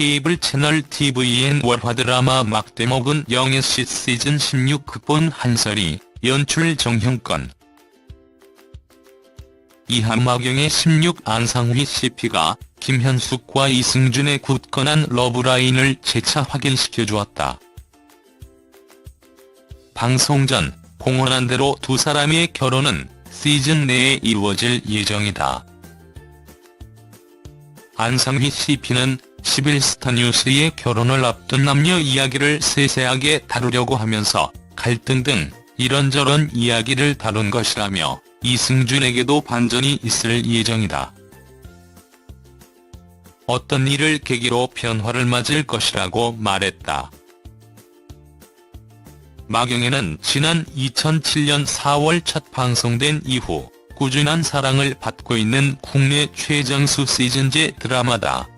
케이블 채널 TVN 월화 드라마 막대목은 영애씨 시즌 16 극본 한설이 연출 정형권 이한마경의 16 안상휘 CP가 김현숙과 이승준의 굳건한 러브라인을 재차 확인시켜 주었다. 방송 전 공언한 대로 두 사람의 결혼은 시즌 내에 이루어질 예정이다. 안상휘 CP는 11스타 뉴스의 결혼을 앞둔 남녀 이야기를 세세하게 다루려고 하면서 갈등 등 이런저런 이야기를 다룬 것이라며 이승준에게도 반전이 있을 예정이다. 어떤 일을 계기로 변화를 맞을 것이라고 말했다. 마경애는 지난 2007년 4월 첫 방송된 이후 꾸준한 사랑을 받고 있는 국내 최장수 시즌제 드라마다.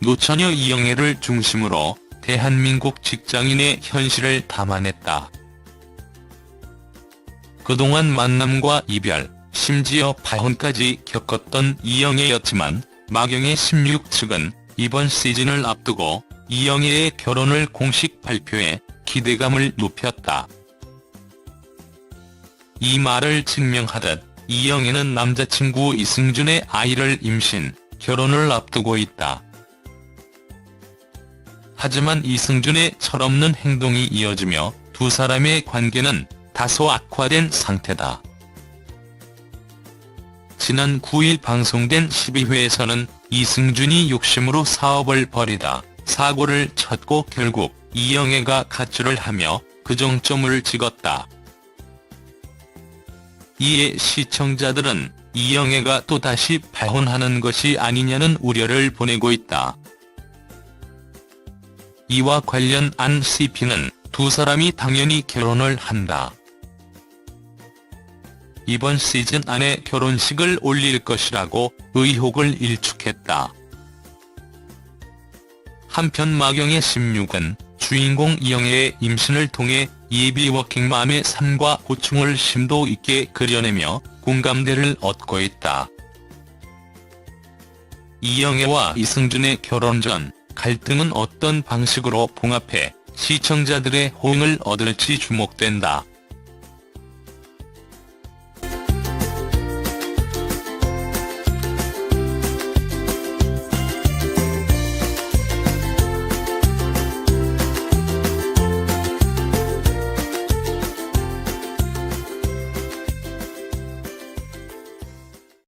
노처녀 이영애를 중심으로 대한민국 직장인의 현실을 담아냈다. 그동안 만남과 이별, 심지어 파혼까지 겪었던 이영애였지만 마경의 16 측은 이번 시즌을 앞두고 이영애의 결혼을 공식 발표해 기대감을 높였다. 이 말을 증명하듯 이영애는 남자친구 이승준의 아이를 임신, 결혼을 앞두고 있다. 하지만 이승준의 철없는 행동이 이어지며 두 사람의 관계는 다소 악화된 상태다. 지난 9일 방송된 12회에서는 이승준이 욕심으로 사업을 벌이다 사고를 쳤고 결국 이영애가 가출을 하며 그 정점을 찍었다. 이에 시청자들은 이영애가 또다시 파혼하는 것이 아니냐는 우려를 보내고 있다. 이와 관련 안 CP는 두 사람이 당연히 결혼을 한다. 이번 시즌 안에 결혼식을 올릴 것이라고 의혹을 일축했다. 한편 마경의 16은 주인공 이영애의 임신을 통해 예비 워킹맘의 삶과 고충을 심도 있게 그려내며 공감대를 얻고 있다. 이영애와 이승준의 결혼 전 갈등은 어떤 방식으로 봉합해 시청자들의 호응을 얻을지 주목된다.